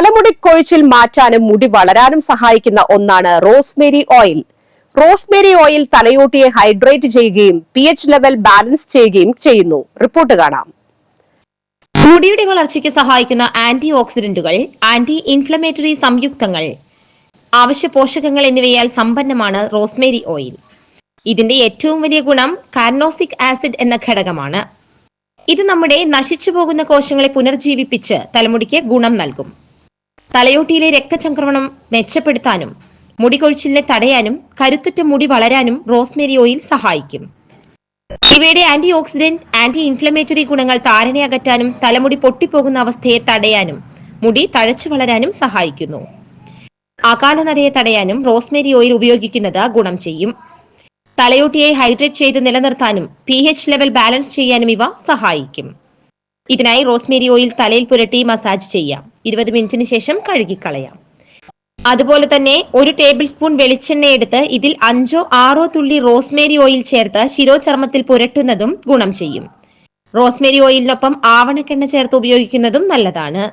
തലമുടി കൊഴിച്ചിൽ മാറ്റാനും മുടി വളരാനും സഹായിക്കുന്ന ഒന്നാണ് റോസ്മേരി ഓയിൽ. റോസ്മേരി ഓയിൽ തലയോട്ടിയെ ഹൈഡ്രേറ്റ് ചെയ്യുകയും പി ലെവൽ ബാലൻസ് ചെയ്യുകയും ചെയ്യുന്നു. റിപ്പോർട്ട് കാണാം. മുടിയുടെ വളർച്ചയ്ക്ക് സഹായിക്കുന്ന ആന്റി ഓക്സിഡന്റുകൾ ആന്റി ഇൻഫ്ലമേറ്ററി സംയുക്തങ്ങൾ ആവശ്യ പോഷകങ്ങൾ എന്നിവയാൽ സമ്പന്നമാണ് റോസ്മേരി ഓയിൽ. ഇതിന്റെ ഏറ്റവും വലിയ ഗുണം കാർനോസിക് ആസിഡ് എന്ന ഘടകമാണ്. ഇത് നമ്മുടെ നശിച്ചു പോകുന്ന കോശങ്ങളെ പുനർജീവിപ്പിച്ച് തലമുടിക്ക് ഗുണം നൽകും. തലയോട്ടിയിലെ രക്തചംക്രമണം മെച്ചപ്പെടുത്താനും മുടികൊഴിച്ചിലിനെ തടയാനും കരുത്തുറ്റ മുടി വളരാനും റോസ്മേരി ഓയിൽ സഹായിക്കും. ഇവയുടെ ആന്റി ഓക്സിഡന്റ് ആന്റി ഇൻഫ്ലമേറ്ററി ഗുണങ്ങൾ താരനെ അകറ്റാനും തലമുടി പൊട്ടിപ്പോകുന്ന അവസ്ഥയെ തടയാനും മുടി തഴച്ചു വളരാനും സഹായിക്കുന്നു. അകാലനരയെ തടയാനും റോസ്മേരി ഓയിൽ ഉപയോഗിക്കുന്നത് ഗുണം ചെയ്യും. തലയോട്ടിയെ ഹൈഡ്രേറ്റ് ചെയ്ത് നിലനിർത്താനും പി ലെവൽ ബാലൻസ് ചെയ്യാനും ഇവ സഹായിക്കും. ഇതിനായി റോസ്മേരി ഓയിൽ തലയിൽ പുരട്ടി മസാജ് ചെയ്യാം. ഇരുപത് മിനിറ്റിന് ശേഷം കഴുകിക്കളയാം. അതുപോലെ തന്നെ ഒരു ടേബിൾ സ്പൂൺ വെളിച്ചെണ്ണ എടുത്ത് ഇതിൽ അഞ്ചോ ആറോ തുള്ളി റോസ്മേരി ഓയിൽ ചേർത്ത് ശിരോചർമ്മത്തിൽ പുരട്ടുന്നതും ഗുണം ചെയ്യും. റോസ്മേരി ഓയിലിനൊപ്പം ആവണക്കെണ്ണ ചേർത്ത് ഉപയോഗിക്കുന്നതും നല്ലതാണ്.